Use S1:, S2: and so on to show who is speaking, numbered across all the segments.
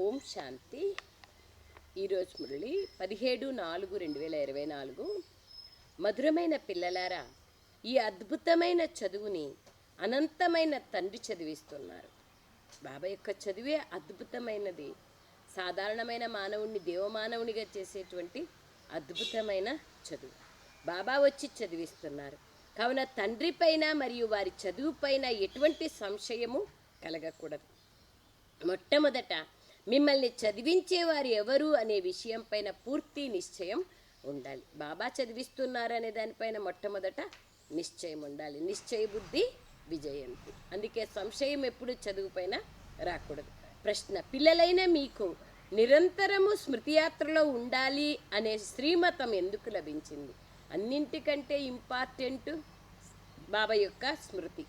S1: ఓం శాంతి. ఈరోజు మురళి పదిహేడు నాలుగు రెండు వేల ఇరవై నాలుగు. మధురమైన పిల్లలారా ఈ అద్భుతమైన చదువుని అనంతమైన తండ్రి చదివిస్తున్నారు. బాబా యొక్క చదివే అద్భుతమైనది. సాధారణమైన మానవుణ్ణి దేవమానవునిగా చేసేటువంటి అద్భుతమైన చదువు. బాబా వచ్చి చదివిస్తున్నారు. కావున తండ్రి పైన మరియు వారి చదువు పైన ఎటువంటి సంశయము కలగకూడదు. మొట్టమొదట మిమ్మల్ని చదివించేవారు ఎవరు అనే విషయం పైన పూర్తి నిశ్చయం ఉండాలి. బాబా చదివిస్తున్నారు అనే దానిపైన మొట్టమొదట నిశ్చయం ఉండాలి. నిశ్చయ బుద్ధి విజయంతి. అందుకే సంశయం ఎప్పుడు చదువు పైన రాకూడదు. ప్రశ్న పిల్లలైన మీకు నిరంతరము స్మృతియాత్రలో ఉండాలి అనే శ్రీమతం ఎందుకు లభించింది? అన్నింటికంటే ఇంపార్టెంట్ బాబా యొక్క స్మృతి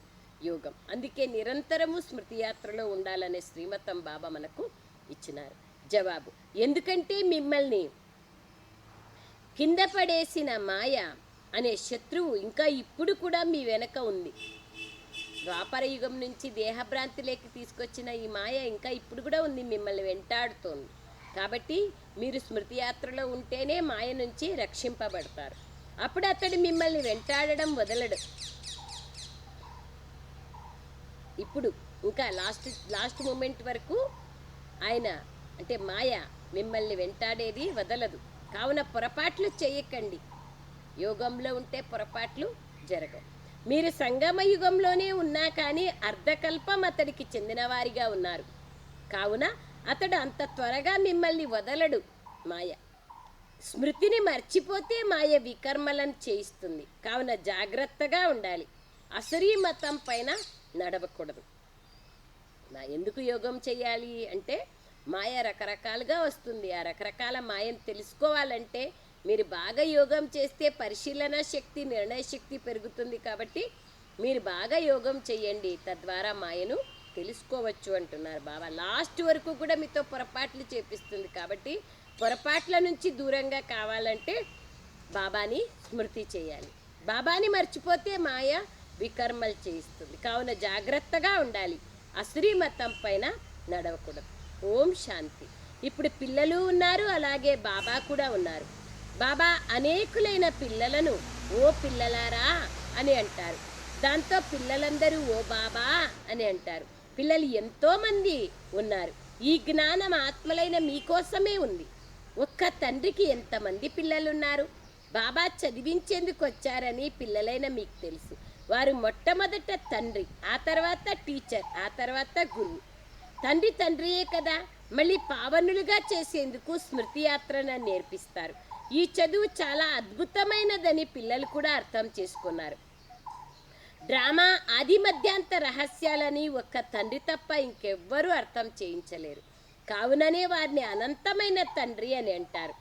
S1: యోగం. అందుకే నిరంతరము స్మృతియాత్రలో ఉండాలనే శ్రీమతం బాబా మనకు ఇచ్చినారు. జవాబు ఎందుకంటే మిమ్మల్ని కింద పడేసిన మాయ అనే శత్రువు ఇంకా ఇప్పుడు కూడా మీ వెనక ఉంది. ద్వాపర యుగం నుంచి దేహభ్రాంతిలోకి తీసుకొచ్చిన ఈ మాయ ఇంకా ఇప్పుడు కూడా ఉంది మిమ్మల్ని వెంటాడుతోంది. కాబట్టి మీరు స్మృతి యాత్రలో ఉంటేనే మాయ నుంచి రక్షింపబడతారు. అప్పుడు అతడు మిమ్మల్ని వెంటాడడం వదలడు. ఇప్పుడు ఇంకా లాస్ట్ లాస్ట్ మూమెంట్ వరకు ఆయన అంటే మాయ మిమ్మల్ని వెంటాడేది వదలదు. కావున పొరపాట్లు చేయకండి. యోగంలో ఉంటే పొరపాట్లు జరగవు. మీరు సంగమ యుగంలోనే ఉన్నా కానీ అర్ధకల్పం అతడికి చెందినవారిగా ఉన్నారు. కావున అతడు అంత త్వరగా మిమ్మల్ని వదలడు మాయ. స్మృతిని మర్చిపోతే మాయ వికర్మలను చేయిస్తుంది. కావున జాగ్రత్తగా ఉండాలి. అసరీ మతం పైన నడవకూడదు. నా ఎందుకు యోగం చేయాలి అంటే మాయ రకరకాలుగా వస్తుంది. ఆ రకరకాల మాయను తెలుసుకోవాలంటే మీరు బాగా యోగం చేస్తే పరిశీలన శక్తి నిర్ణయ శక్తి పెరుగుతుంది కాబట్టి మీరు బాగా యోగం చేయండి. తద్వారా మాయను తెలుసుకోవచ్చు అంటున్నారు బాబా లాస్ట్ వరకు కూడా మీతో పొరపాట్లు చేపిస్తుంది కాబట్టి పొరపాట్ల నుంచి దూరంగా కావాలంటే బాబాని స్మృతి చేయాలి. బాబాని మర్చిపోతే మాయ వికర్మలు చేయిస్తుంది. కావున జాగ్రత్తగా ఉండాలి. అసురీ మతం పైన నడవకూడదు. ఓం శాంతి. ఇప్పుడు పిల్లలు ఉన్నారు అలాగే బాబా కూడా ఉన్నారు. బాబా అనేకులైన పిల్లలను ఓ పిల్లలారా అని అంటారు. దాంతో పిల్లలందరూ ఓ బాబా అని అంటారు. పిల్లలు ఎంతోమంది ఉన్నారు. ఈ జ్ఞానం ఆత్మలైన మీకోసమే ఉంది. ఒక్క తండ్రికి ఎంతమంది పిల్లలున్నారు? బాబా చదివించేందుకు వచ్చారని పిల్లలైన మీకు తెలుసు. వారు మొట్టమొదట తండ్రి ఆ తర్వాత టీచర్ ఆ తర్వాత గురువు. తండ్రి తండ్రియే కదా మళ్ళీ పావనులుగా చేసేందుకు స్మృతి యాత్రను నేర్పిస్తారు. ఈ చదువు చాలా అద్భుతమైనదని పిల్లలు కూడా అర్థం చేసుకున్నారు. డ్రామా ఆది మధ్యాంత రహస్యాలని ఒక్క తండ్రి తప్ప ఇంకెవ్వరూ అర్థం చేయించలేరు. కావుననే వారిని అనంతమైన తండ్రి అని అంటారు.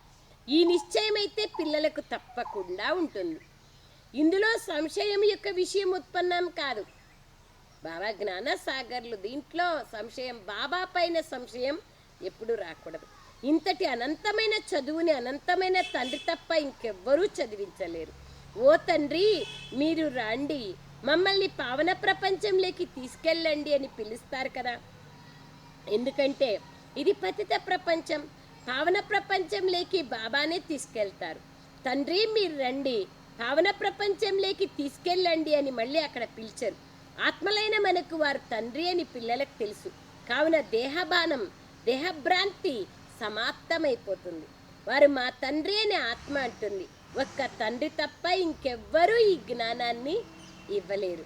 S1: ఈ నిశ్చయమైతే పిల్లలకు తప్పకుండా ఉంటుంది. ఇందులో సంశయం యొక్క విషయం ఉత్పన్నం కాదు. బాబా జ్ఞాన సాగర్లు దీంట్లో సంశయం బాబా పైన సంశయం ఎప్పుడు రాకూడదు. ఇంతటి అనంతమైన చదువుని అనంతమైన తండ్రి తప్ప ఇంకెవ్వరూ చదివించలేరు. ఓ తండ్రి మీరు రండి. మమ్మల్ని పావన ప్రపంచంలోకి తీసుకెళ్ళండి అని పిలుస్తారు కదా. ఎందుకంటే ఇది పతిత ప్రపంచం. పావన ప్రపంచంలోకి బాబానే తీసుకెళ్తారు. తండ్రి మీరు రండి. భావన ప్రపంచంలోకి తీసుకెళ్ళండి అని మళ్ళీ అక్కడ పిలిచారు. ఆత్మలైన మనకు వారు తండ్రి అని పిల్లలకు తెలుసు. కావున దేహబానం దేహభ్రాంతి సమాప్తమైపోతుంది. వారు మా తండ్రి అని ఆత్మ అంటుంది. ఒక్క తండ్రి తప్ప ఇంకెవ్వరూ ఈ జ్ఞానాన్ని ఇవ్వలేరు.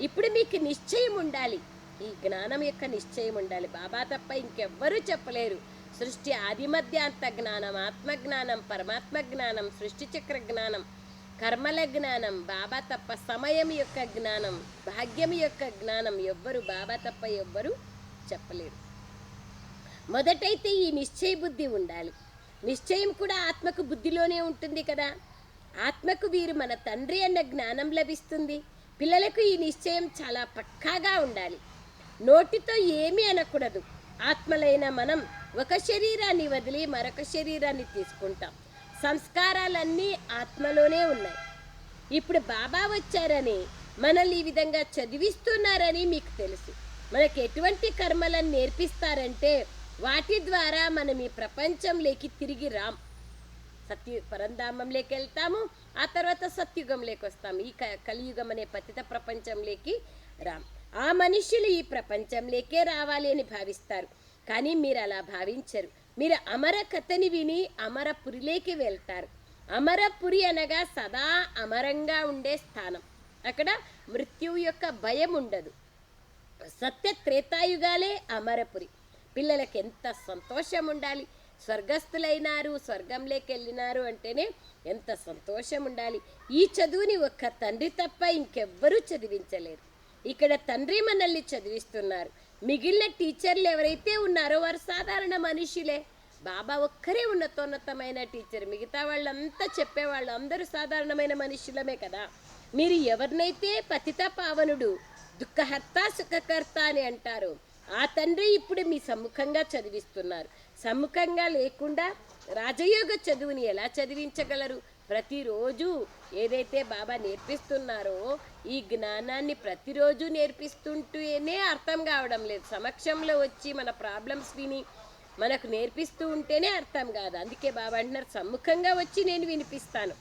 S1: ఇప్పుడు మీకు నిశ్చయం ఉండాలి. ఈ జ్ఞానం యొక్క నిశ్చయం ఉండాలి. బాబా తప్ప ఇంకెవ్వరూ చెప్పలేరు. సృష్టి ఆదిమధ్యాంత జ్ఞానం ఆత్మజ్ఞానం పరమాత్మ జ్ఞానం సృష్టి చక్ర జ్ఞానం కర్మల జ్ఞానం బాబా తప్ప సమయం యొక్క జ్ఞానం భాగ్యం యొక్క జ్ఞానం ఎవ్వరు బాబా తప్ప ఎవ్వరు చెప్పలేరు. మొదటైతే ఈ నిశ్చయ బుద్ధి ఉండాలి. నిశ్చయం కూడా ఆత్మకు బుద్ధిలోనే ఉంటుంది కదా. ఆత్మకు వీరు మన తండ్రి అన్న జ్ఞానం లభిస్తుంది. పిల్లలకు ఈ నిశ్చయం చాలా పక్కాగా ఉండాలి. నోటితో ఏమీ అనకూడదు. ఆత్మలైన మనం ఒక శరీరాన్ని వదిలి మరొక శరీరాన్ని తీసుకుంటాం. సంస్కారాలన్నీ ఆత్మలోనే ఉన్నాయి. ఇప్పుడు బాబా వచ్చారని మనల్ని ఈ విధంగా చదివిస్తున్నారని మీకు తెలుసు. మనకి ఎటువంటి కర్మలను నేర్పిస్తారంటే వాటి ద్వారా మనం ఈ ప్రపంచంలోకి తిరిగి రాం. సత్య పరంధామంలోకి వెళ్తాము ఆ తర్వాత సత్యుగంలోకి వస్తాము ఈ క- కలియుగం అనే పతిత ప్రపంచంలోకి రాం. ఆ మనుషులు ఈ ప్రపంచంలోకే రావాలి అని భావిస్తారు. కానీ మీరు అలా భావించరు. మీరు అమర కథని విని అమరపురిలోకి వెళ్తారు. అమరపురి అనగా సదా అమరంగా ఉండే స్థానం. అక్కడ మృత్యువు యొక్క భయం ఉండదు. సత్య త్రేతాయుగాలే అమరపురి పిల్లలకి ఎంత సంతోషం ఉండాలి. స్వర్గస్థులైనారు స్వర్గంలోకి వెళ్ళినారు అంటేనే ఎంత సంతోషం ఉండాలి. ఈ చదువుని ఒక్క తండ్రి తప్ప ఇంకెవ్వరూ చదివించలేరు. ఇక్కడ తండ్రి మనల్ని చదివిస్తున్నారు. మిగిలిన టీచర్లు ఎవరైతే ఉన్నారో వారు సాధారణ మనుషులే. బాబా ఒక్కరే ఉన్నతోన్నతమైన టీచర్. మిగతా వాళ్ళంతా చెప్పేవాళ్ళు అందరూ సాధారణమైన మనుషులమే కదా. మీరు ఎవరినైతే పతిత పావనుడు దుఃఖహర్త సుఖకర్త అని అంటారు ఆ తండ్రి ఇప్పుడు మీ సమ్ముఖంగా చదివిస్తున్నారు. సమ్ముఖంగా లేకుండా రాజయోగ చదువుని ఎలా చదివించగలరు? ప్రతిరోజు ఏదైతే బాబా నేర్పిస్తున్నారో ఈ జ్ఞానాన్ని ప్రతిరోజు నేర్పిస్తుంటేనే అర్థం కావడం లేదు. సమక్షంలో వచ్చి మన ప్రాబ్లమ్స్ విని మనకు నేర్పిస్తూ ఉంటేనే అర్థం కాదు. అందుకే బాబా అంటున్నారు సమ్ముఖంగా వచ్చి నేను వినిపిస్తాను.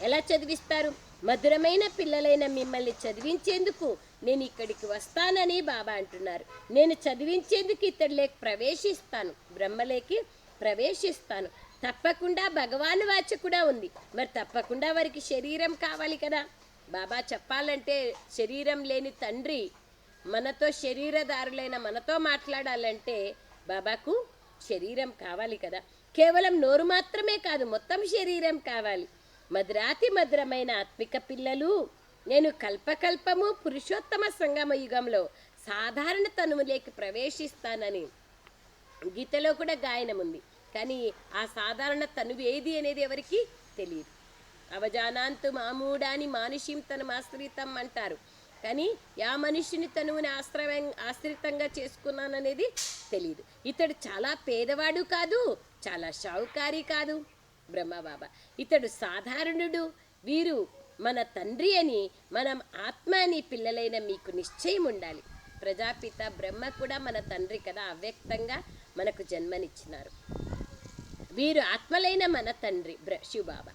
S1: ఎలా చదివిస్తారు? మధురమైన పిల్లలైన మిమ్మల్ని చదివించేందుకు నేను ఇక్కడికి వస్తానని బాబా అంటున్నారు. నేను చదివించేందుకు ఇతడిలోకి ప్రవేశిస్తాను. బ్రహ్మలేకి ప్రవేశిస్తాను. తప్పకుండా భగవాన్ వాచ కూడా ఉంది. మరి తప్పకుండా వారికి శరీరం కావాలి కదా. బాబా చెప్పాలంటే శరీరం లేని తండ్రి మనతో శరీరదారులైన మనతో మాట్లాడాలంటే బాబాకు శరీరం కావాలి కదా. కేవలం నోరు మాత్రమే కాదు మొత్తం శరీరం కావాలి. మధురాతి మధురమైన ఆత్మిక పిల్లలు నేను కల్పకల్పము పురుషోత్తమ సంగమ యుగంలో సాధారణ తనువులేకి ప్రవేశిస్తానని గీతలో కూడా గాయనం ఉంది కానీ ఆ సాధారణ తనువు ఏది అనేది ఎవరికి తెలియదు. అవజానాంతు మామూడాని మానుషిం తను ఆశ్రితం అంటారు. కానీ యా మనిషిని తనువుని ఆశ్రయం ఆశ్రితంగా చేసుకున్నాననేది తెలియదు ఇతడు చాలా పేదవాడు కాదు చాలా షావుకారి కాదు బ్రహ్మబాబా. ఇతడు సాధారణుడు వీరు మన తండ్రి అని మనం ఆత్మ అని పిల్లలైన మీకు నిశ్చయం ఉండాలి. ప్రజాపిత బ్రహ్మ కూడా మన తండ్రి కదా అవ్యక్తంగా మనకు జన్మనిచ్చినారు. వీరు ఆత్మలైన మన తండ్రి బ్ర శివబాబా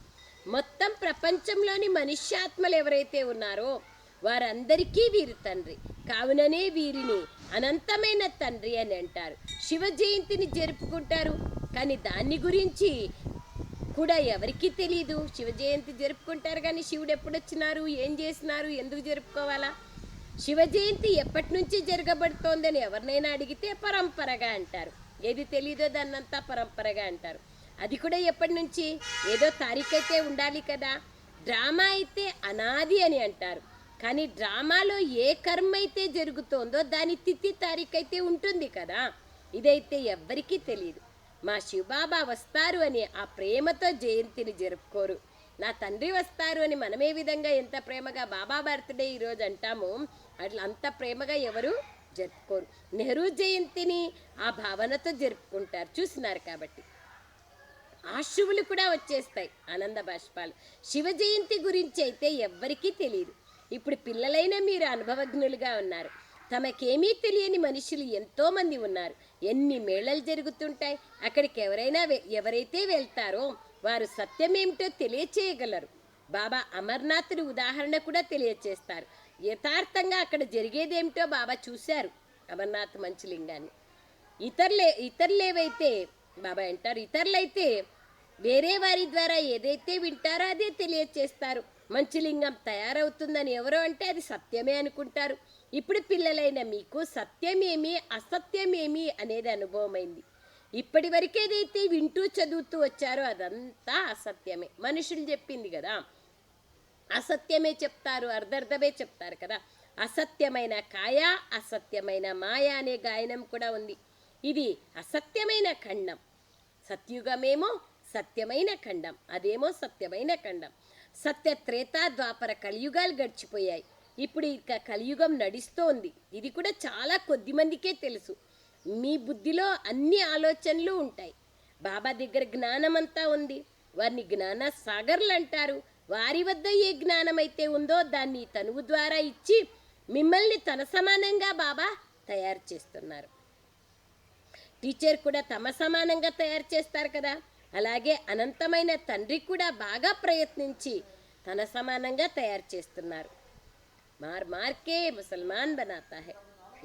S1: మొత్తం ప్రపంచంలోని మనుష్యాత్మలు ఎవరైతే ఉన్నారో వారందరికీ వీరి తండ్రి. కావుననే వీరిని అనంతమైన తండ్రి అని అంటారు. శివ జయంతిని జరుపుకుంటారు. కానీ దాన్ని గురించి కూడా ఎవరికీ తెలియదు శివ జయంతి జరుపుకుంటారు కానీ శివుడు ఎప్పుడు వచ్చినారు ఏం చేసినారు? ఎందుకు జరుపుకోవాలా? శివ జయంతి ఎప్పటి నుంచి జరగబడుతోందని ఎవరినైనా అడిగితే పరంపరగా అంటారు. ఏది తెలియదో దాన్నంతా పరంపరగా అంటారు. అది కూడా ఎప్పటి నుంచి? ఏదో తారీఖు అయితే ఉండాలి కదా. డ్రామా అయితే అనాది అని అంటారు. కానీ డ్రామాలో ఏ కర్మ అయితే జరుగుతోందో దాని తిథి తారీఖు అయితే ఉంటుంది కదా. ఇదైతే ఎవ్వరికీ తెలియదు మా శివబాబా వస్తారు అని ఆ ప్రేమతో జయంతిని జరుపుకోరు. నా తండ్రి వస్తారు అని మనమే విధంగా ఎంత ప్రేమగా బాబా బర్త్డే ఈరోజు అంటామో అట్లా అంత ప్రేమగా ఎవరు జరుపుకోరు. నెహ్రూ జయంతిని ఆ భావనతో జరుపుకుంటారు. చూసినారు కాబట్టి. ఆశువులు కూడా వచ్చేస్తాయి ఆనంద బాష్పాలు. శివ జయంతి గురించి అయితే ఎవ్వరికీ తెలియదు ఇప్పుడు పిల్లలైన మీరు అనుభవజ్ఞులుగా ఉన్నారు. తమకేమీ తెలియని మనుషులు ఎంతోమంది ఉన్నారు. ఎన్ని మేళలు జరుగుతుంటాయి అక్కడికి ఎవరైనా ఎవరైతే వెళ్తారో వారు సత్యమేమిటో తెలియచేయగలరు. బాబా అమర్నాథుడి ఉదాహరణ కూడా తెలియచేస్తారు. యథార్థంగా అక్కడ జరిగేదేమిటో బాబా చూశారు అమర్నాథ్ మంచి లింగాన్ని ఇతరులే ఇతరులేవైతే బాబా అంటారు. ఇతరులైతే వేరే వారి ద్వారా ఏదైతే వింటారో అదే తెలియచేస్తారు. మంచి లింగం తయారవుతుందని ఎవరో అంటే అది సత్యమే అనుకుంటారు. ఇప్పుడు పిల్లలైన మీకు సత్యమేమి అసత్యమేమి అనేది అనుభవమైంది. ఇప్పటి వరకు ఏదైతే వింటూ చదువుతూ వచ్చారో అదంతా అసత్యమే. మనుషులు చెప్పింది కదా అసత్యమే చెప్తారు అర్ధర్ధమే చెప్తారు కదా. అసత్యమైన కాయ అసత్యమైన మాయ అనే గాయనం కూడా ఉంది. ఇది అసత్యమైన ఖండం. సత్యుగమేమో సత్యమైన ఖండం. అదేమో సత్యమైన ఖండం. సత్య త్రేత ద్వాపర కలియుగాలు గడిచిపోయాయి. ఇప్పుడు ఇక కలియుగం నడుస్తోంది. ఇది కూడా చాలా కొద్ది మందికే తెలుసు. మీ బుద్ధిలో అన్ని ఆలోచనలు ఉంటాయి. బాబా దగ్గర జ్ఞానం అంతా ఉంది. వారిని జ్ఞాన సాగర్లు అంటారు. వారి వద్ద ఏ జ్ఞానమైతే ఉందో దాన్ని తనువు ద్వారా ఇచ్చి మిమ్మల్ని తన సమానంగా బాబా తయారు చేస్తున్నారు. టీచర్ కూడా తమ సమానంగా తయారు చేస్తారు కదా. అలాగే అనంతమైన తండ్రి కూడా బాగా ప్రయత్నించి తన సమానంగా తయారు చేస్తున్నారు. మార్ మార్కే ముసల్మాన్ బనాతా హే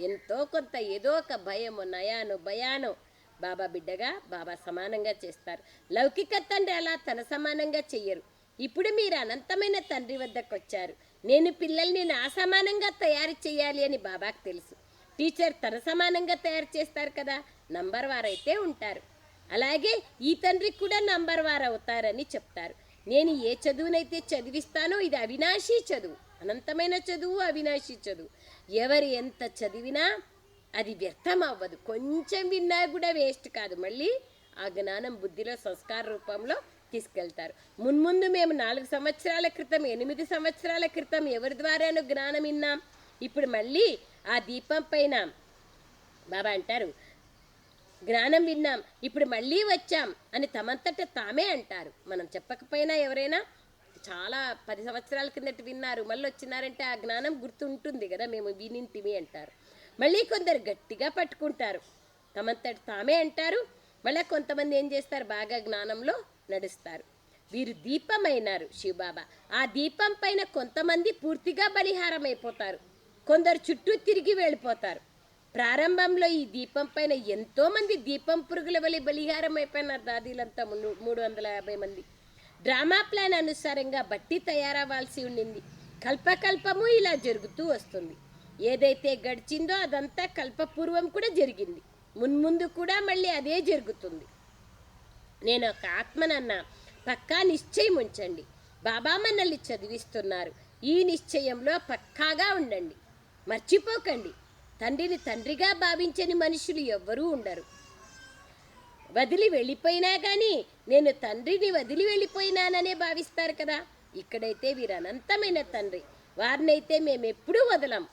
S1: ఎంతో కొంత ఏదో ఒక భయము నయాను భయాను బాబా బిడ్డగా బాబా సమానంగా చేస్తారు. లౌకిక తండ్రి అలా తన సమానంగా చెయ్యరు. ఇప్పుడు మీరు అనంతమైన తండ్రి వద్దకు వచ్చారు నేను పిల్లల్ని నా సమానంగా తయారు చేయాలి అని బాబాకు తెలుసు. టీచర్ తన సమానంగా తయారు చేస్తారు కదా. నంబర్ వారైతే ఉంటారు. అలాగే ఈ తండ్రికి కూడా నంబర్ వారు అవుతారని చెప్తారు. నేను ఏ చదువునైతే చదివిస్తానో ఇది అవినాశీ చదువు. అనంతమైన చదువు అవినాశీ చదువు. ఎవరు ఎంత చదివినా అది వ్యర్థం అవ్వదు కొంచెం విన్నా కూడా వేస్ట్ కాదు. మళ్ళీ ఆ జ్ఞానం బుద్ధిలో సంస్కార రూపంలో తీసుకెళ్తారు. మున్ముందు మేము నాలుగు సంవత్సరాల క్రితం ఎనిమిది సంవత్సరాల క్రితం ఎవరి ద్వారానో జ్ఞానం విన్నాం? ఇప్పుడు మళ్ళీ ఆ దీపం పైన బాబా అంటారు జ్ఞానం విన్నాం ఇప్పుడు మళ్ళీ వచ్చాం అని తమంతట తామే అంటారు. మనం చెప్పకపోయినా ఎవరైనా చాలా పది సంవత్సరాల కిందట విన్నారు మళ్ళీ వచ్చినారంటే ఆ జ్ఞానం గుర్తుంటుంది కదా మేము వినింటిమి అంటారు. మళ్ళీ కొందరు గట్టిగా పట్టుకుంటారు. తమంతటి తామే అంటారు మళ్ళీ కొంతమంది ఏం చేస్తారు బాగా జ్ఞానంలో నడుస్తారు. వీరు దీపమైనారు శివబాబా. ఆ దీపం పైన కొంతమంది పూర్తిగా బలిహారం అయిపోతారు కొందరు చుట్టూ తిరిగి వెళ్ళిపోతారు. ప్రారంభంలో ఈ దీపం పైన ఎంతో మంది దీపం పురుగుల వలి బలిహారం అయిపోయినారు దాదీలంతా మూడు మూడు వందల యాభై మంది. డ్రామా ప్లాన్ అనుసారంగా బట్టి తయారవ్వాల్సి ఉండింది. కల్పకల్పము ఇలా జరుగుతూ వస్తుంది. ఏదైతే గడిచిందో అదంతా కల్పపూర్వం కూడా జరిగింది. మున్ముందు కూడా మళ్ళీ అదే జరుగుతుంది. నేను ఒక ఆత్మనన్న పక్కా నిశ్చయం ఉంచండి. బాబా మనల్ని చదివిస్తున్నారు. ఈ నిశ్చయంలో పక్కాగా ఉండండి. మర్చిపోకండి. తండ్రిని తండ్రిగా భావించని మనుషులు ఎవ్వరూ ఉండరు. వదిలి వెళ్ళిపోయినా కానీ నేను తండ్రిని వదిలి వెళ్ళిపోయినాననే భావిస్తారు కదా. ఇక్కడైతే వీరు అనంతమైన తండ్రి. వారినైతే మేము ఎప్పుడూ వదలం.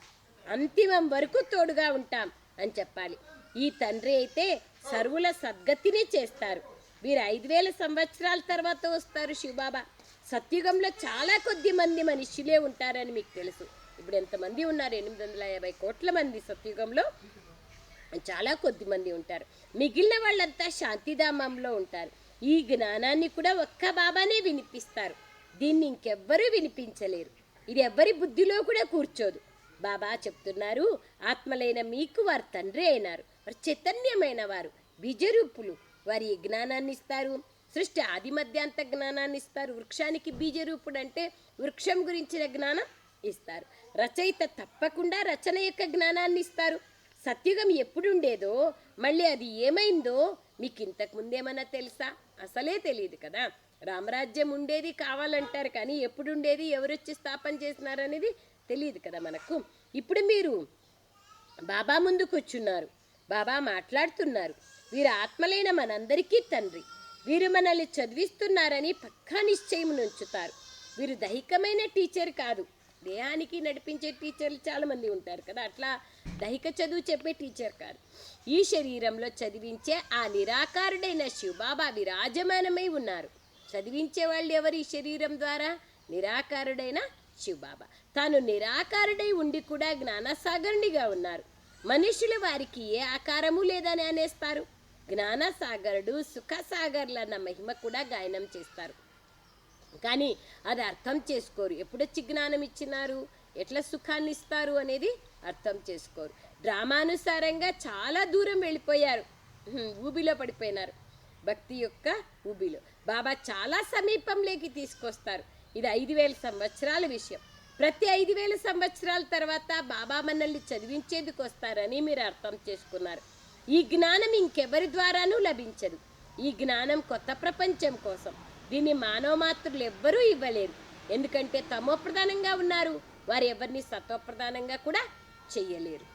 S1: అంతిమం వరకు తోడుగా ఉంటాం అని చెప్పాలి. ఈ తండ్రి అయితే సర్వుల సద్గతిని చేస్తారు. వీరు ఐదు వేల సంవత్సరాల తర్వాత వస్తారు శివబాబా. సత్యుగంలో చాలా కొద్ది మంది మనుషులే ఉంటారని మీకు తెలుసు. ఇప్పుడు ఎంతమంది ఉన్నారు? ఎనిమిది వందల యాభై కోట్ల మంది సత్యుగంలో. చాలా కొద్ది మంది ఉంటారు. మిగిలిన వాళ్ళంతా శాంతిధామంలో ఉంటారు. ఈ జ్ఞానాన్ని కూడా ఒక్క బాబానే వినిపిస్తారు. దీన్ని ఇంకెవ్వరూ వినిపించలేరు. ఇది ఎవ్వరి బుద్ధిలో కూడా కూర్చోదు. బాబా చెప్తున్నారు ఆత్మలైన మీకు వారు తండ్రి అయినారు. వారు చైతన్యమైన వారు. బీజరూపులు. వారి జ్ఞానాన్ని ఇస్తారు? సృష్టి ఆది మధ్యాంత జ్ఞానాన్ని ఇస్తారు. వృక్షానికి బీజరూపుడు అంటే వృక్షం గురించిన జ్ఞానం? ఇస్తారు. రచయిత తప్పకుండా రచన యొక్క జ్ఞానాన్ని ఇస్తారు. సత్యుగం ఎప్పుడుండేదో మళ్ళీ అది ఏమైందో మీకు ఇంతకు ముందేమన్నా తెలుసా? అసలే తెలియదు కదా. రామరాజ్యం ఉండేది కావాలంటారు కానీ ఎప్పుడుండేది ఎవరొచ్చి స్థాపన చేసినారనేది తెలియదు కదా మనకు. ఇప్పుడు మీరు బాబా ముందు కూర్చున్నారు. బాబా మాట్లాడుతున్నారు. వీరు ఆత్మలైన మనందరికీ తండ్రి. వీరు మనల్ని చదివిస్తున్నారని పక్కా నిశ్చయం ఉంచుతారు. వీరు దైహికమైన టీచర్ కాదు. దేహానికి నడిపించే టీచర్లు చాలా మంది ఉంటారు కదా. అట్లా దైహిక చదువు చెప్పే టీచర్ కాదు. ఈ శరీరంలో చదివించే ఆ నిరాకారుడైన శివబాబా విరాజమానమై ఉన్నారు. చదివించే వాళ్ళు ఎవరు ఈ శరీరం ద్వారా? నిరాకారుడైన శివబాబా. తాను నిరాకారుడై ఉండి కూడా జ్ఞానసాగరునిగా ఉన్నారు. మనుషులు వారికి ఏ ఆకారము లేదని అనేస్తారు? జ్ఞానసాగరుడు సుఖసాగర్లన్న మహిమ కూడా గాయనం చేస్తారు. కానీ అది అర్థం చేసుకోరు. ఎప్పుడొచ్చి జ్ఞానం ఇచ్చినారు ఎట్లా సుఖాన్ని ఇస్తారు అనేది అర్థం చేసుకోరు. డ్రామానుసారంగా చాలా దూరం వెళ్ళిపోయారు. ఊబిలో పడిపోయినారు. భక్తి యొక్క ఊబిలో. బాబా చాలా సమీపంలోకి తీసుకొస్తారు. ఇది ఐదు వేల సంవత్సరాల విషయం. ప్రతి ఐదు వేల సంవత్సరాల తర్వాత బాబా మనల్ని చదివించేందుకు వస్తారని మీరు అర్థం చేసుకున్నారు. ఈ జ్ఞానం ఇంకెవరి ద్వారానూ లభించదు. ఈ జ్ఞానం కొత్త ప్రపంచం కోసం. దీన్ని మానవ మాత్రులు ఎవ్వరూ ఇవ్వలేరు. ఎందుకంటే తమో ప్రధానంగా ఉన్నారు. వారు ఎవరిని సత్వప్రధానంగా కూడా చెయ్యలేరు.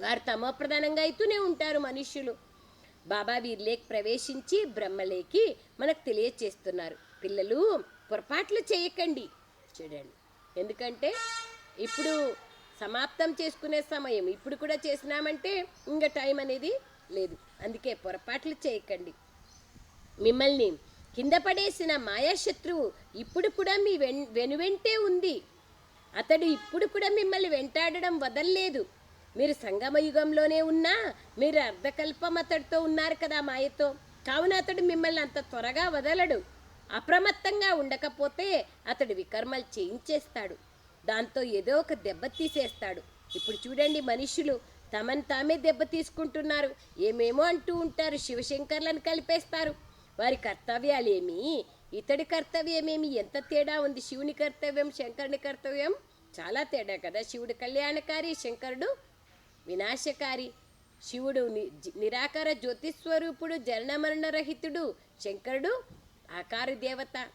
S1: వారు తమో ప్రధానంగా అయితూనే ఉంటారు మనుష్యులు. బాబా వీరిలోకి ప్రవేశించి బ్రహ్మలేకి మనకు తెలియచేస్తున్నారు. పిల్లలు పొరపాట్లు చేయకండి. చూడండి. ఎందుకంటే ఇప్పుడు సమాప్తం చేసుకునే సమయం. ఇప్పుడు కూడా చేసినామంటే ఇంకా టైం అనేది లేదు. అందుకే పొరపాట్లు చేయకండి. మిమ్మల్ని కింద పడేసిన మాయాశత్రువు ఇప్పుడు కూడా మీ వెన్ వెనువెంటే ఉంది. అతడు ఇప్పుడు కూడా మిమ్మల్ని వెంటాడడం వదల్లేదు. మీరు సంగమ యుగంలోనే ఉన్నా మీరు అర్ధకల్పం అతడితో ఉన్నారు కదా మాయతో. కావున అతడు మిమ్మల్ని అంత త్వరగా వదలడు. అప్రమత్తంగా ఉండకపోతే అతడు వికర్మలు చేయించేస్తాడు. దాంతో ఏదో ఒక దెబ్బ తీసేస్తాడు. ఇప్పుడు చూడండి మనుషులు తమను తామే దెబ్బ తీసుకుంటున్నారు. ఏమేమో అంటూ ఉంటారు. శివశంకర్లను కలిపేస్తారు. వారి కర్తవ్యాలేమి? ఇతడి కర్తవ్యమేమి? ఎంత తేడా ఉంది? శివుని కర్తవ్యం శంకరుని కర్తవ్యం? చాలా తేడా కదా. శివుడు కళ్యాణకారి శంకరుడు వినాశకారి. శివుడు ని- నిరాకార జ్యోతిస్వరూపుడు జనన రహితుడు శంకరుడు ఆకార దేవత.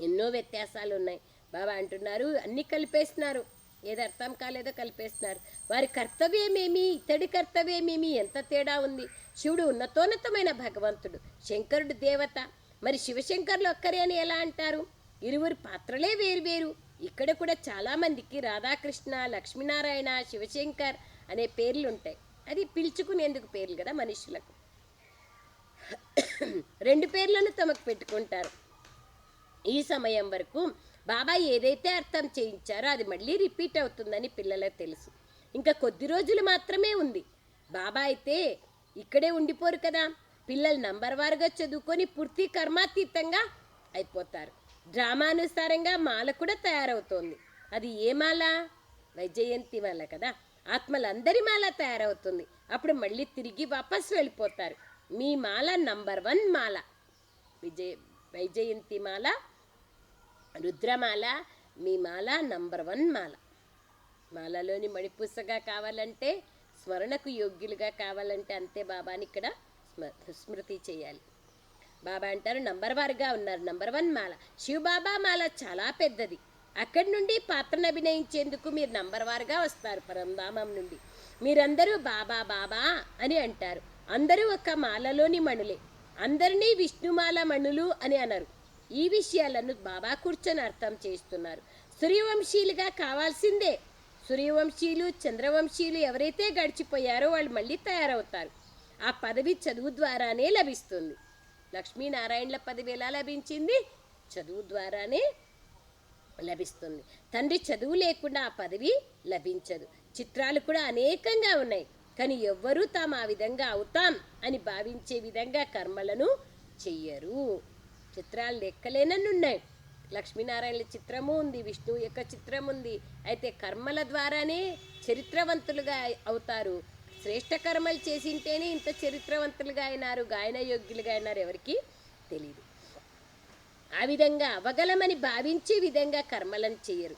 S1: ఎన్నో వ్యత్యాసాలు ఉన్నాయి బాబా అంటున్నారు అన్ని కలిపేస్తున్నారు. ఏది అర్థం కాలేదో కలిపేస్తున్నారు. వారి కర్తవ్యమేమి? ఇతడి కర్తవ్యమేమి? ఎంత తేడా ఉంది? శివుడు ఉన్నతోన్నతమైన భగవంతుడు శంకరుడు దేవత. మరి శివశంకర్లు ఒక్కరే అని ఎలా అంటారు? ఇరువురి పాత్రలే వేరువేరు. ఇక్కడ కూడా చాలామందికి రాధాకృష్ణ లక్ష్మీనారాయణ శివశంకర్ అనే పేర్లు ఉంటాయి అది పిలుచుకునేందుకు పేర్లు కదా మనుషులకు. రెండు పేర్లను తమకు పెట్టుకుంటారు. ఈ సమయం వరకు బాబాయ్ ఏదైతే అర్థం చేయించారో అది మళ్ళీ రిపీట్ అవుతుందని పిల్లలకు తెలుసు. ఇంకా కొద్ది రోజులు మాత్రమే ఉంది. బాబా అయితే ఇక్కడే ఉండిపోరు కదా. పిల్లలు నంబర్ వారుగా చదువుకొని పూర్తి కర్మాతీతంగా అయిపోతారు. డ్రామానుసారంగా మాల కూడా తయారవుతోంది. అది ఏ మాల? వైజయంతి మాల కదా. ఆత్మలందరి మాల తయారవుతుంది. అప్పుడు మళ్ళీ తిరిగి వాపస్ వెళ్ళిపోతారు. మీ మాల నంబర్ వన్ మాల. విజయ వైజయంతి మాల రుద్రమాల మీ మాల నంబర్ వన్ మాల. మాలలోని మణిపూసగా కావాలంటే స్మరణకు యోగ్యులుగా కావాలంటే అంతే బాబాని ఇక్కడ స్మ స్మృతి చేయాలి. బాబా అంటారు నంబర్ వారుగా ఉన్నారు నంబర్ వన్ మాల. శివబాబా మాల చాలా పెద్దది. అక్కడి నుండి పాత్రను అభినయించేందుకు మీరు నంబర్ వారుగా వస్తారు పరంధామం నుండి. మీరందరూ బాబా బాబా అని అంటారు. అందరూ ఒక మాలలోని మణులే. అందరినీ విష్ణుమాల మణులు అని అనరు. ఈ విషయాలను బాబా కూర్చొని అర్థం చేస్తున్నారు. సూర్యవంశీలుగా కావాల్సిందే. సూర్యవంశీయులు చంద్రవంశీయులు ఎవరైతే గడిచిపోయారో వాళ్ళు మళ్ళీ తయారవుతారు. ఆ పదవి చదువు ద్వారానే లభిస్తుంది. లక్ష్మీనారాయణల పదవి ఎలా లభించింది? చదువు ద్వారానే లభిస్తుంది. తండ్రి చదువు లేకుండా ఆ పదవి లభించదు. చిత్రాలు కూడా అనేకంగా ఉన్నాయి. కానీ ఎవ్వరూ తాము ఆ విధంగా అవుతాం అని భావించే విధంగా కర్మలను చెయ్యరు. చిత్రాలు లెక్కలేనన్ని ఉన్నాయి లక్ష్మీనారాయణల చిత్రము ఉంది విష్ణువు యొక్క చిత్రం ఉంది. అయితే కర్మల ద్వారానే చరిత్రవంతులుగా అవుతారు. శ్రేష్ట కర్మలు చేసింటేనే ఇంత చరిత్రవంతులుగా అయినారు గాయన యోగ్యులుగా అయినారు ఎవరికి తెలియదు ఆ విధంగా అవగలమని భావించే విధంగా కర్మలను చేయరు.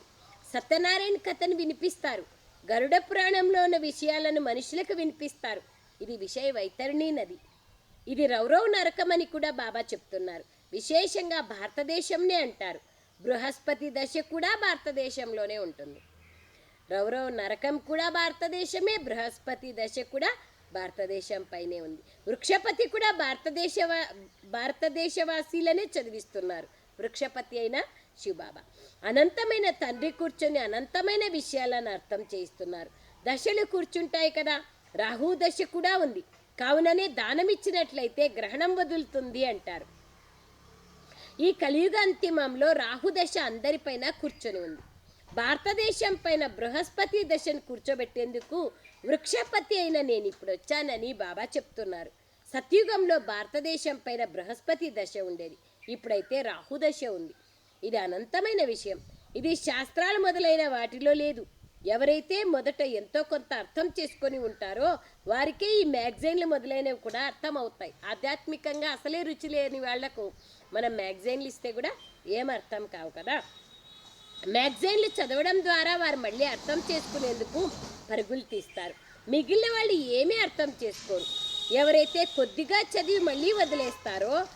S1: సత్యనారాయణ కథను వినిపిస్తారు. గరుడ పురాణంలో ఉన్న విషయాలను మనుషులకు వినిపిస్తారు. ఇది విషయ వైతరిణి నది. ఇది రౌరవ్ నరకమని కూడా బాబా చెప్తున్నారు. విశేషంగా భారతదేశంనే అంటారు. బృహస్పతి దశ కూడా భారతదేశంలోనే ఉంటుంది. రౌరవ నరకం కూడా భారతదేశమే బృహస్పతి దశ కూడా భారతదేశం పైనే ఉంది. వృక్షపతి కూడా భారతదేశ భారతదేశవాసీలనే చదివిస్తున్నారు. వృక్షపతి అయిన శివబాబా. అనంతమైన తండ్రి కూర్చొని అనంతమైన విషయాలను అర్థం చేయిస్తున్నారు. దశలు కూర్చుంటాయి కదా రాహు దశ కూడా ఉంది. కావుననే దానం ఇచ్చినట్లయితే గ్రహణం వదులుతుంది అంటారు. ఈ కలియుగ అంతిమంలో రాహుదశ అందరిపైన కూర్చొని ఉంది. భారతదేశం పైన బృహస్పతి దశను కూర్చోబెట్టేందుకు వృక్షపతి అయిన నేను ఇప్పుడు వచ్చానని బాబా చెప్తున్నారు. సత్యుగంలో భారతదేశం పైన బృహస్పతి దశ ఉండేది. ఇప్పుడైతే రాహుదశ ఉంది. ఇది అనంతమైన విషయం. ఇది శాస్త్రాలు మొదలైన వాటిలో లేదు. ఎవరైతే మొదట ఎంతో కొంత అర్థం చేసుకొని ఉంటారో వారికే ఈ మ్యాగజైన్లు మొదలైనవి కూడా అర్థమవుతాయి. ఆధ్యాత్మికంగా అసలే రుచి లేని వాళ్ళకు మనం మ్యాగజైన్లు ఇస్తే కూడా ఏం అర్థం కావు కదా? మ్యాగజైన్లు చదవడం ద్వారా వారు మళ్ళీ అర్థం చేసుకునేందుకు పరుగులు తీస్తారు. మిగిలిన వాళ్ళు ఏమీ అర్థం చేసుకోరు. ఎవరైతే కొద్దిగా చదివి మళ్ళీ వదిలేస్తారో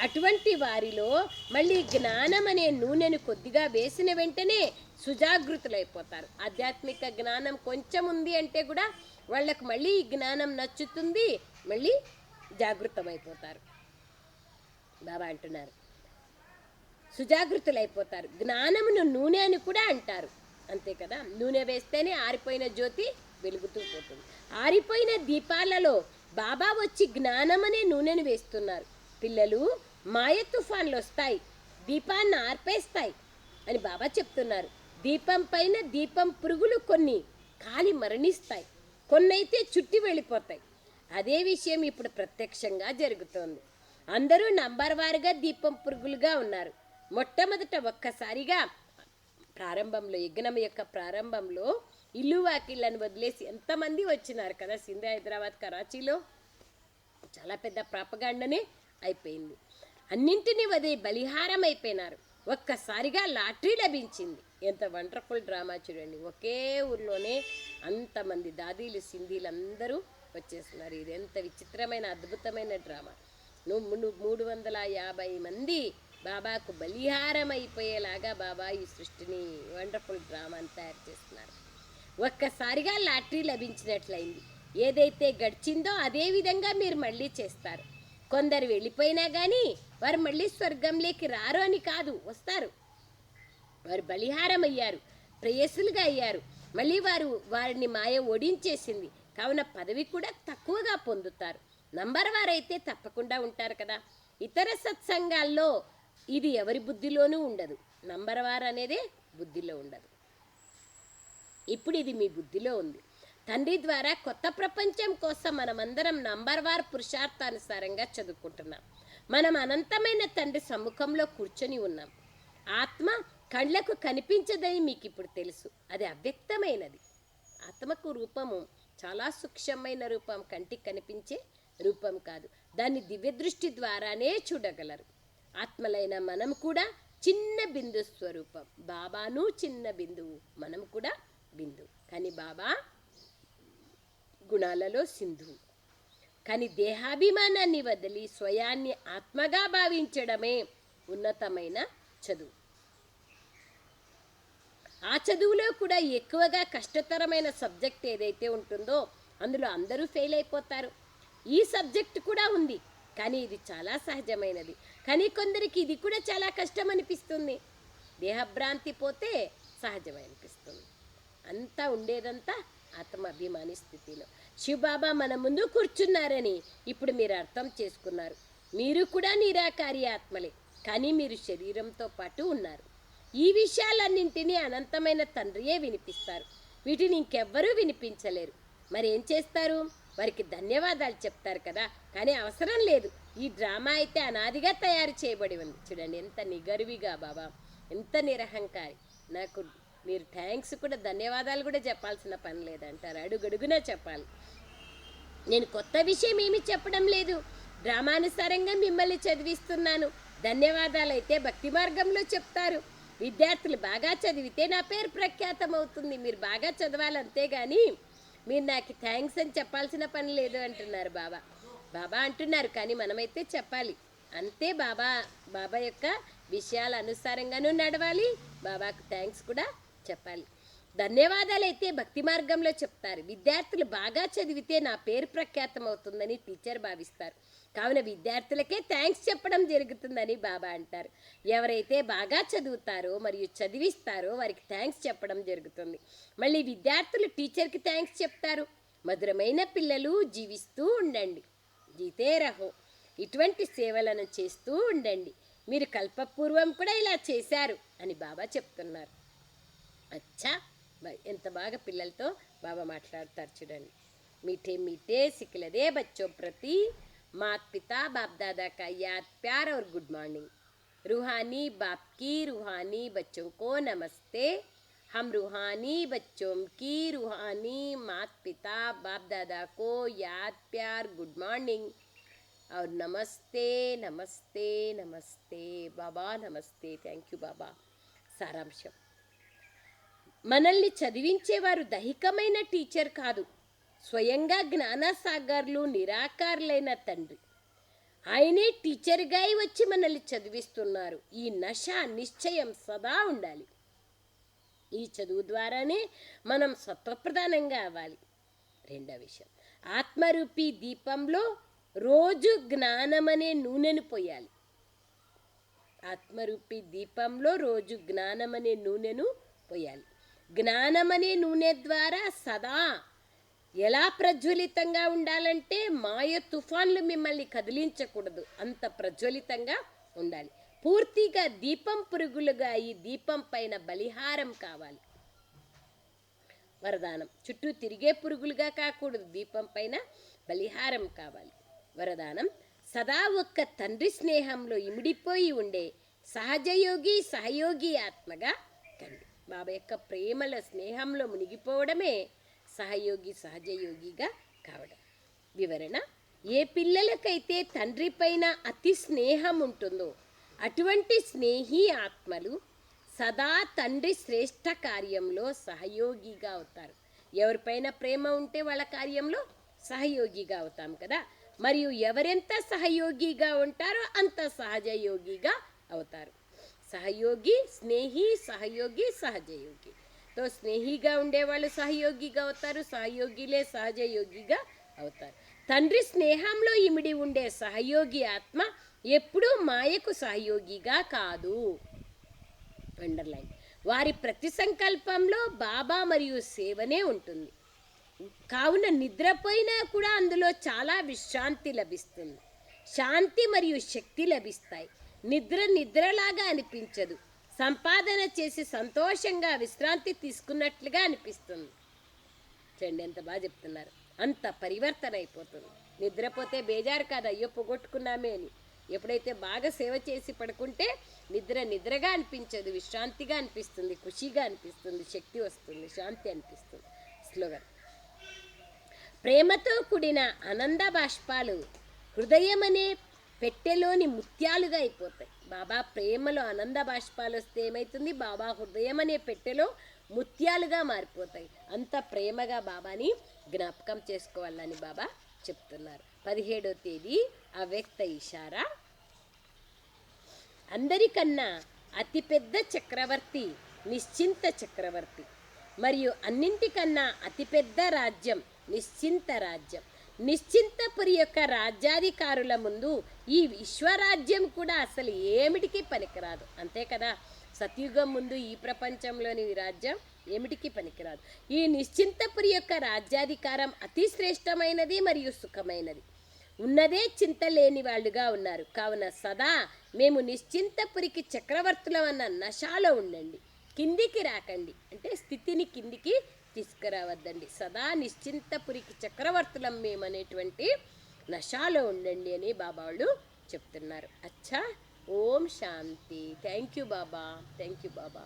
S1: అటువంటి వారిలో మళ్ళీ జ్ఞానం అనే నూనెను కొద్దిగా వేసిన వెంటనే సుజాగృతులైపోతారు. ఆధ్యాత్మిక జ్ఞానం కొంచెం ఉంది అంటే కూడా వాళ్ళకు మళ్ళీ జ్ఞానం నచ్చుతుంది మళ్ళీ జాగృతమైపోతారు. బాబా అంటున్నారు. సుజాగృతులైపోతారు. జ్ఞానమును నూనె అని కూడా అంటారు. అంతే కదా? నూనె వేస్తేనే ఆరిపోయిన జ్యోతి వెలుగుతూ పోతుంది. ఆరిపోయిన దీపాలలో బాబా వచ్చి జ్ఞానమనే నూనెను వేస్తున్నారు. పిల్లలు మాయ తుఫాన్లు వస్తాయి దీపాన్ని ఆర్పేస్తాయి అని బాబా చెప్తున్నారు. దీపం పైన దీపం పురుగులు కొన్ని కాలి మరణిస్తాయి. కొన్నైతే చుట్టి వెళ్ళిపోతాయి. అదే విషయం ఇప్పుడు ప్రత్యక్షంగా జరుగుతోంది. అందరూ నంబర్ వారుగా దీపం పురుగులుగా ఉన్నారు. మొట్టమొదట ఒక్కసారిగా ప్రారంభంలో యజ్ఞం యొక్క ప్రారంభంలో ఇల్లు వాకిళ్ళని వదిలేసి ఎంతమంది వచ్చినారు కదా సింధు హైదరాబాద్ కరాచీలో? చాలా పెద్ద ప్రాపగాండనే అయిపోయింది. అన్నింటినీ వదిలి బలిహారం అయిపోయినారు. ఒక్కసారిగా లాటరీ లభించింది. ఎంత వండర్ఫుల్ డ్రామా చూడండి. ఒకే ఊర్లోనే అంతమంది దాదీలు సింధీలు అందరూ వచ్చేస్తున్నారు. ఇది ఎంత విచిత్రమైన అద్భుతమైన డ్రామా. నువ్వు నువ్వు మూడు వందల యాభై మంది బాబాకు బలిహారం అయిపోయేలాగా బాబా ఈ సృష్టిని వండర్ఫుల్ డ్రామాని తయారు చేస్తున్నారు. ఒక్కసారిగా లాటరీ లభించినట్లయింది. ఏదైతే గడిచిందో అదే విధంగా మీరు మళ్ళీ చేస్తారు. కొందరు వెళ్ళిపోయినా కానీ వారు మళ్ళీ స్వర్గంలోకి రారు అని కాదు వస్తారు. వారు బలిహారం అయ్యారు ప్రేయసులుగా అయ్యారు. మళ్ళీ వారు వారిని మాయ ఓడించేసింది. కావున పదవి కూడా తక్కువగా పొందుతారు. నంబర్ వారైతే తప్పకుండా ఉంటారు కదా. ఇతర సత్సంగాల్లో ఇది ఎవరి బుద్ధిలోనూ ఉండదు. నంబర్ వారు అనేదే బుద్ధిలో ఉండదు. ఇప్పుడు ఇది మీ బుద్ధిలో ఉంది. తండ్రి ద్వారా కొత్త ప్రపంచం కోసం మనమందరం నంబర్ వార్ పురుషార్థానుసారంగా చదువుకుంటున్నాం. మనం అనంతమైన తండ్రి సమ్ముఖంలో కూర్చొని ఉన్నాం. ఆత్మ కళ్ళకు కనిపించదని మీకు ఇప్పుడు తెలుసు. అది అవ్యక్తమైనది. ఆత్మకు రూపము చాలా సూక్ష్మమైన రూపం. కంటికి కనిపించే రూపం కాదు. దాన్ని దివ్య దృష్టి ద్వారానే చూడగలరు. ఆత్మలైన మనం కూడా చిన్న బిందు స్వరూపం. బాబాను చిన్న బిందువు. మనం కూడా బిందువు. కానీ బాబా గుణాలలో సింధువు కానీ దేహాభిమానాన్ని వదిలి స్వయాన్ని ఆత్మగా భావించడమే ఉన్నతమైన చదువు. ఆ చదువులో కూడా ఎక్కువగా కష్టతరమైన సబ్జెక్ట్ ఏదైతే ఉంటుందో అందులో అందరూ ఫెయిల్ అయిపోతారు. ఈ సబ్జెక్ట్ కూడా ఉంది కానీ ఇది చాలా సహజమైనది. కానీ కొందరికి ఇది కూడా చాలా కష్టం అనిపిస్తుంది దేహభ్రాంతి పోతే సహజం అనిపిస్తుంది అంతా ఉండేదంతా ఆత్మాభిమాని స్థితిలో శివబాబా మన ముందు కూర్చున్నారని ఇప్పుడు మీరు అర్థం చేసుకున్నారు. మీరు కూడా నిరాకారి ఆత్మలే కానీ మీరు శరీరంతో పాటు ఉన్నారు. ఈ విషయాలన్నింటినీ అనంతమైన తండ్రియే వినిపిస్తారు. వీటిని ఇంకెవ్వరూ వినిపించలేరు. మరి ఏం చేస్తారు? వారికి ధన్యవాదాలు చెప్తారు కదా కానీ అవసరం లేదు. ఈ డ్రామా అయితే అనాదిగా తయారు చేయబడి ఉంది. చూడండి ఎంత నిగరువిగా బాబా ఎంత నిరహంకారి. నాకు మీరు థ్యాంక్స్ కూడా ధన్యవాదాలు కూడా చెప్పాల్సిన పని లేదంటారు. అడుగడుగునా చెప్పాలి. నేను కొత్త విషయం ఏమీ చెప్పడం లేదు. డ్రామానుసారంగా మిమ్మల్ని చదివిస్తున్నాను. ధన్యవాదాలు అయితే భక్తి మార్గంలో చెప్తారు. విద్యార్థులు బాగా చదివితే నా పేరు ప్రఖ్యాతం అవుతుంది మీరు బాగా చదవాలి అంతేగాని మీరు నాకు థ్యాంక్స్ అని చెప్పాల్సిన పని లేదు అంటున్నారు బాబా. బాబా అంటున్నారు కానీ మనమైతే చెప్పాలి. అంతే బాబా. బాబా యొక్క విషయాల అనుసారంగానూ నడవాలి. బాబాకు థ్యాంక్స్ కూడా చెప్పాలి. ధన్యవాదాలు అయితే భక్తి మార్గంలో చెప్తారు. విద్యార్థులు బాగా చదివితే నా పేరు ప్రఖ్యాతం అవుతుందని టీచర్ భావిస్తారు. కావున విద్యార్థులకే థ్యాంక్స్ చెప్పడం జరుగుతుందని బాబా అంటారు. ఎవరైతే బాగా చదువుతారో మరియు చదివిస్తారో వారికి థ్యాంక్స్ చెప్పడం జరుగుతుంది. మళ్ళీ విద్యార్థులు టీచర్కి థ్యాంక్స్ చెప్తారు. మధురమైన పిల్లలు జీవిస్తూ ఉండండి. జీతే రహో. ఇటువంటి సేవలను చేస్తూ ఉండండి. మీరు కల్పపూర్వం కూడా ఇలా చేశారు అని బాబా చెప్తున్నారు. అచ్చా బై ఎంత బాగా పిల్లలతో బాబా మాట్లాడతారు చూడండి मीठे मीठे सिकलदे बच्चों प्रति मात पिता बाप दादा का याद प्यार और गुड मॉर्निंग रूहानी बाप की रूहानी बच्चों को नमस्ते हम रूहानी बच्चों की रूहानी मात पिता बाप दादा को याद प्यार गुड मॉर्निंग और नमस्ते नमस्ते नमस्ते बाबा नमस्ते थैंक यू बाबा సారాంశం మనల్ని చదివించేవారు దైహికమైన టీచర్ కాదు. స్వయంగా జ్ఞానసాగర్లు నిరాకారులైన తండ్రి. ఆయనే టీచర్గా వచ్చి మనల్ని చదివిస్తున్నారు. ఈ నశ నిశ్చయం సదా ఉండాలి. ఈ చదువు ద్వారానే మనం సత్వప్రధానంగా అవ్వాలి. రెండవ విషయం. ఆత్మరూపీ దీపంలో రోజు జ్ఞానమనే నూనెను పోయాలి. ఆత్మరూపీ దీపంలో రోజు జ్ఞానమనే నూనెను పోయాలి. జ్ఞానమనే నూనె ద్వారా సదా ఎలా ప్రజ్వలితంగా ఉండాలంటే మాయ తుఫాన్లు మిమ్మల్ని కదిలించకూడదు. అంత ప్రజ్వలితంగా ఉండాలి. పూర్తిగా దీపం పురుగులుగా ఈ దీపం పైన బలిహారం కావాలి. వరదానం. చుట్టూ తిరిగే పురుగులుగా కాకూడదు. దీపం పైన బలిహారం కావాలి. వరదానం. సదా ఒక్క తండ్రి స్నేహంలో ఇమిడిపోయి ఉండే సహజయోగి సహయోగి ఆత్మగా కండి. బాబా యొక్క ప్రేమల స్నేహంలో మునిగిపోవడమే సహయోగి సహజయోగిగా కావడం. వివరణ ఏ పిల్లలకైతే తండ్రి పైన అతి స్నేహం ఉంటుందో అటువంటి స్నేహి ఆత్మలు సదా తండ్రి శ్రేష్ఠ కార్యంలో సహయోగిగా అవుతారు. ఎవరిపైన ప్రేమ ఉంటే వాళ్ళ కార్యంలో సహయోగిగా అవుతాం కదా. మరియు ఎవరెంత సహయోగిగా ఉంటారో అంత సహజయోగిగా అవుతారు. సహయోగి స్నేహి సహయోగి సహజయోగి. తో స్నేహిగా ఉండేవాళ్ళు సహయోగిగా అవుతారు సహయోగిలే సహజయోగిగా అవుతారు. తండ్రి స్నేహంలో ఇమిడి ఉండే సహయోగి ఆత్మ ఎప్పుడూ మాయకు సహయోగిగా కాదు. అండర్లైన్. వారి ప్రతి సంకల్పంలో బాబా మరియు సేవనే ఉంటుంది. కావున నిద్రపోయినా కూడా అందులో చాలా విశ్రాంతి లభిస్తుంది. శాంతి మరియు శక్తి లభిస్తాయి. నిద్ర నిద్రలాగా అనిపించదు. సంపాదన చేసి సంతోషంగా విశ్రాంతి తీసుకున్నట్లుగా అనిపిస్తుంది. చూడండి ఎంత బాగా చెప్తున్నారు. అంత పరివర్తన అయిపోతుంది. నిద్రపోతే బేజారు కాదు అయ్యో పోగొట్టుకున్నామే అని. ఎప్పుడైతే బాగా సేవ చేసి పడుకుంటే నిద్ర నిద్రగా అనిపించదు విశ్రాంతిగా అనిపిస్తుంది ఖుషిగా అనిపిస్తుంది శక్తి వస్తుంది శాంతి అనిపిస్తుంది. స్లోగన్. ప్రేమతో కూడిన ఆనంద బాష్పాలు హృదయం అనే పెట్టెలోని ముత్యాలుగా అయిపోతాయి. బాబా ప్రేమలో ఆనంద బాష్పాలు వస్తే ఏమవుతుంది బాబా హృదయం అనే పెట్టెలో ముత్యాలుగా మారిపోతాయి. అంత ప్రేమగా బాబాని జ్ఞాపకం చేసుకోవాలని బాబా చెప్తున్నారు. పదిహేడో తేదీ అవ్యక్త ఇషారా. అందరికన్నా అతిపెద్ద చక్రవర్తి నిశ్చింత చక్రవర్తి. మరియు అన్నింటికన్నా అతిపెద్ద రాజ్యం నిశ్చింత రాజ్యం. నిశ్చింతపురి యొక్క రాజ్యాధికారుల ముందు ఈ విశ్వరాజ్యం కూడా అసలు ఏమిటికి పనికిరాదు. అంతే కదా? సత్యుగం ముందు ఈ ప్రపంచంలోని రాజ్యం ఏమిటికి పనికిరాదు? ఈ నిశ్చింతపురి యొక్క రాజ్యాధికారం అతి శ్రేష్టమైనది మరియు సుఖమైనది. ఉన్నదే చింత లేని వాళ్ళుగా ఉన్నారు. కావున సదా మేము నిశ్చింతపురికి చక్రవర్తులం అన్న నశాలో ఉండండి. కిందికి రాకండి. అంటే స్థితిని కిందికి తీసుకురావద్దండి. సదా నిశ్చింతపురికి చక్రవర్తులం మేమనేటువంటి నషాలో ఉండండి అని బాబా వాళ్ళు చెప్తున్నారు. అచ్చా ఓం శాంతి. Thank you Baba. Thank you Baba.